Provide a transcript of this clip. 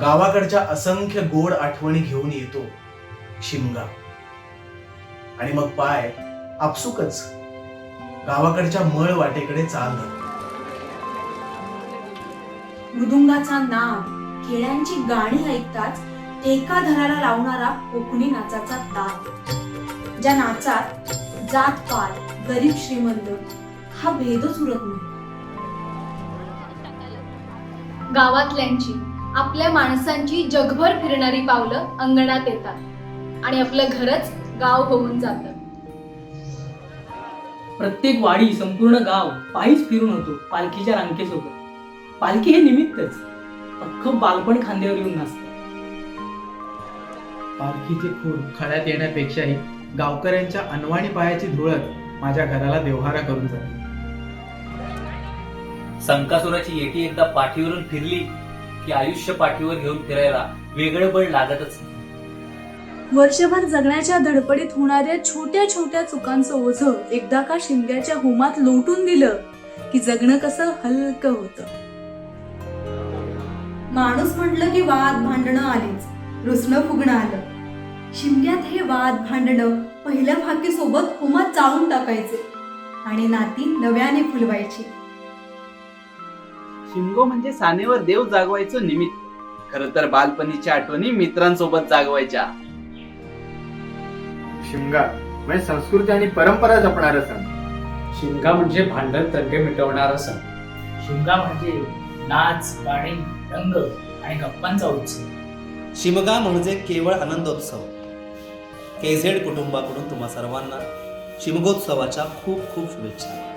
गावाकडच्या असंख्य गोड आठवणी घेऊन येतो शिमगा. आणि मग पाय आपसुकच गावाकडच्या मळ वाटेकडे चाल धरतो मृदुंगाचा नाद खेळ्यांची गाणी ऐकताच एका धराला लावणारा कोकणी नाचाचा ताप. ज्या नाचात जात पात गरीब श्रीमंत हा भेदच उरत नाही. गावातल्यांची आपल्या माणसांची जगभर फिरणारी पावलं अंगणात येतात आणि आपलं घरच गाव होऊन जातं. प्रत्येक वाडी संपूर्ण गाव पायीच फिरून होतो पालखीच्या रांगेसोबत. पालखी हे निमित्तच अख्खं बालपण खांद्यावर येऊन नाचतं. पालखीचे खूर खळ्यात येण्यापेक्षाही गावकऱ्यांच्या अनवाणी पायाची धुळत माझ्या घराला देवहारा करून जाते. संकासुराची येटी एकदा पाठीवरून फिरली की आयुष्य पाठीवर घेऊन फिरायला वेगळं बळ लागतच वर्षभर जगण्याच्या धडपडीत होणाऱ्या छोट्या छोट्या चुकांचं ओझ एकदा का शिमग्याच्या होमात लोटून दिलं की जगणं कसं हलकं होतं. माणूस म्हटलं की वाद भांडणं आलीच रुसणं फुगणं आलं. शिमग्यात हे वाद भांडणं पहिल्या फाकी सोबत होमात चाळून टाकायचे आणि नाती नव्याने फुलवायची. शिमगो म्हणजे सानेवर देव जागवायचं निमित्त. खर तर बालपणीच्या आठवणी मित्रांसोबत जागवायच्या. शिमगा म्हणजे संस्कृती आणि परंपरा जपणारा सण. शिमगा म्हणजे भांडण तंटे मिटवणारा सण. शिमगा म्हणजे नाच गाणी रंग आणि गप्पांचा उत्सव. शिमगा म्हणजे केवळ आनंदोत्सव. केझेड कुटुंबाकडून तुम्हा सर्वांना शिमगोत्सवाच्या खूप खूप शुभेच्छा.